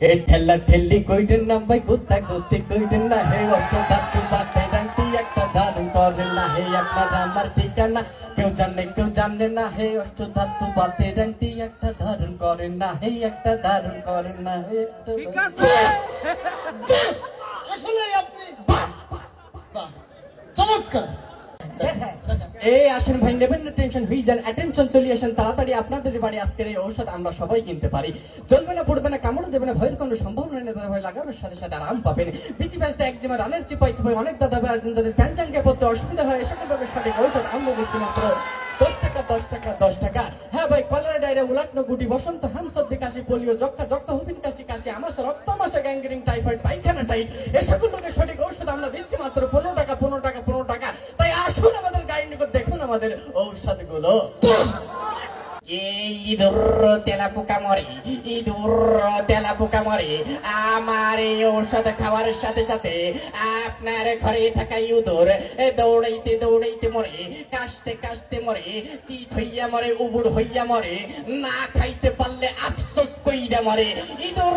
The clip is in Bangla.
এ ঠেলা ঠেলি কইটেন না ভাই গুত্তা গুত্তি কইটেন না। হে ধাতু বাতে রান্তি একটা দারুণ করেন না। হে আপনার আমার ঠিকানা কেউ জানে কেউ জানে না। হে অষ্ট ধাতু বাতে রান্তি একটা দারুণ করেন না। হে একটা দারুণ করেন না। হে ঠিক আছে। আসলে আপনি বাহ, বাহ, চমৎকার। আসেন ভাই, নেবেন না টেনশন হয়ে যান অ্যাটেনশন চলে আসেন, তাড়াতাড়ি আপনাদের বাড়ি আজকের এই ঔষধ আমরা সবাই কিনতে পারি। না, পড়বে না, কামড় দেবে না, ভয়ের কোনো সম্ভাবনা নেই, দাদা ভাই, লাগানোর সাথে সাথে আরাম পাবেন। বেশি ব্যস্ত রানের চিপাই চিপাই অনেক দাদা ভাই যাদের পড়তে অসুবিধা হয় সঠিক ঔষধ আমরা দিচ্ছি মাত্র। দশ টাকা দশ টাকা দশ টাকা। হ্যাঁ ভাই, কলেরা ডায়রিয়া উলাটনো গুটি, বসন্ত হামসর্দি কাশি পোলিও যক্ষা যক্ত হুবিন কাশি কাশি, আমার রক্ত মাসে টাইফয়েড পায়খানা টাইট এ সকল সঠিক ঔষধ আমরা দিচ্ছি মাত্র পনেরো টাকা পনেরো টাকা আমাদের ঔষধগুলো এই তেলা পোকা মরে তেলা পোকা মরে আমার এই ঔষধ খাওয়ার সাথে সাথে আপনার ঘরে থাকা ইঁদুর দৌড়াইতে দৌড়াইতে মরে, কাশতে কাশতে মরে, চিত হইয়া মরে, উবুড় হইয়া মরে, না খাইতে পারলে আফসোস কইরা মরে। ইঁদুর